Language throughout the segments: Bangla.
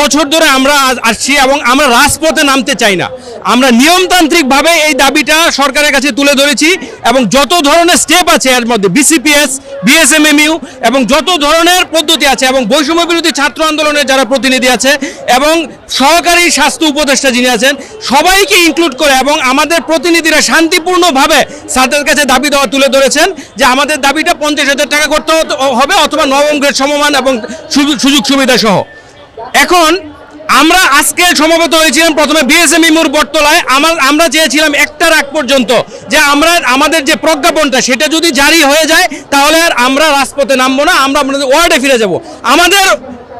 বছর ধরে আমরা আসছি এবং আমরা রাজপথে নামতে চাই না। আমরা নিয়মতান্ত্রিকভাবে এই দাবিটা সরকারের কাছে তুলে ধরেছি এবং যত ধরনের স্টেপ আছে এর মধ্যে বিসিপিএস বিএসএমএমইউ এবং যত ধরনের পদ্ধতি আছে এবং বৈষম্য বিরোধী ছাত্র আন্দোলনের যারা প্রতিনিধি আছে এবং সহকারী স্বাস্থ্য উপদেষ্টা যিনি আছেন, সবাইকে ইনক্লুড করে এবং আমাদের প্রতিনিধিরা শান্তিপূর্ণভাবে স্যারদের কাছে দাবি দেওয়া তুলে ধরেছেন যে আমাদের দাবিটা পঞ্চাশ হাজার টাকা করতে হবে অথবা নবম গ্রেড সমমান এবং সুযোগ সুবিধা সহ এখন আমরা আজকে সমবেত হয়েছিলাম। প্রথমে বিএসএমই মোর বটতলায়। আমার আমরা চেয়েছিলাম একটার আগ পর্যন্ত যে আমরা আমাদের যে প্রজ্ঞাপনটা, সেটা যদি জারি হয়ে যায়, তাহলে আর আমরা রাজপথে নামবো না, আমরা আমাদের ওয়ার্ডে ফিরে যাব। আমাদের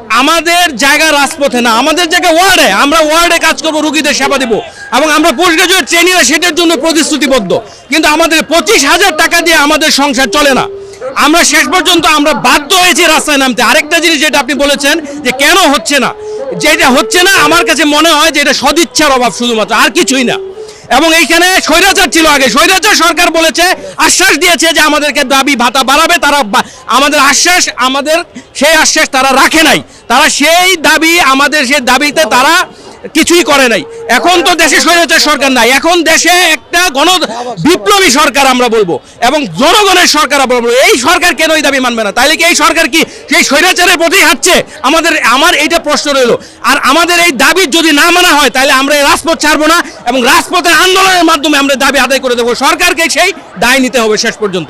আমাদের জায়গা রাজপথে না, আমাদের জায়গা ওয়ার্ডে। আমরা ওয়ার্ডে কাজ করব, রুগীদের সেবা দিব। এবং আমরা পোস্ট গ্রাজুয়েট ট্রেনিংরা সেটার জন্য প্রতিশ্রুতিবদ্ধ। কিন্তু আমাদের পঁচিশ হাজার টাকা দিয়ে আমাদের সংসার চলে না। আমরা শেষ পর্যন্ত আমরা বাধ্য হয়েছি রাস্তায় নামতে। আরেকটা জিনিস যেটা আপনি বলেছেন যে কেন হচ্ছে না? যেটা হচ্ছে না, আমার কাছে মনে হয় যে এটা সদিচ্ছার অভাব শুধুমাত্র, আর কিছুই না। এবং এইখানে স্বৈরাচার ছিল আগে। স্বৈরাচার সরকার বলেছে, আশ্বাস দিয়েছে যে আমাদেরকে দাবি ভাতা বাড়াবে, তারা আমাদের আশ্বাস, আমাদের সেই আশ্বাস তারা রাখে নাই। তারা সেই দাবি, আমাদের সেই দাবিতে তারা কিছুই করে নাই। এখন তো দেশে স্বৈরাচার সরকার নাই। এখন দেশে একটা গণ বিপ্লবী সরকার আমরা বলব এবং জনগণের সরকার আমরা বলব। এই সরকার কেন এই দাবি মানবে না? তাইলে কি এই সরকার কি সেই স্বৈরাচারের প্রতি হাঁটছে? আমাদের, আমার এইটা প্রশ্ন রইল। আর আমাদের এই দাবি যদি না মানা হয়, তাহলে আমরা এই রাজপথ ছাড়বো না এবং রাজপথের আন্দোলনের মাধ্যমে আমরা দাবি আদায় করে দেবো। সরকারকে সেই দায় নিতে হবে শেষ পর্যন্ত।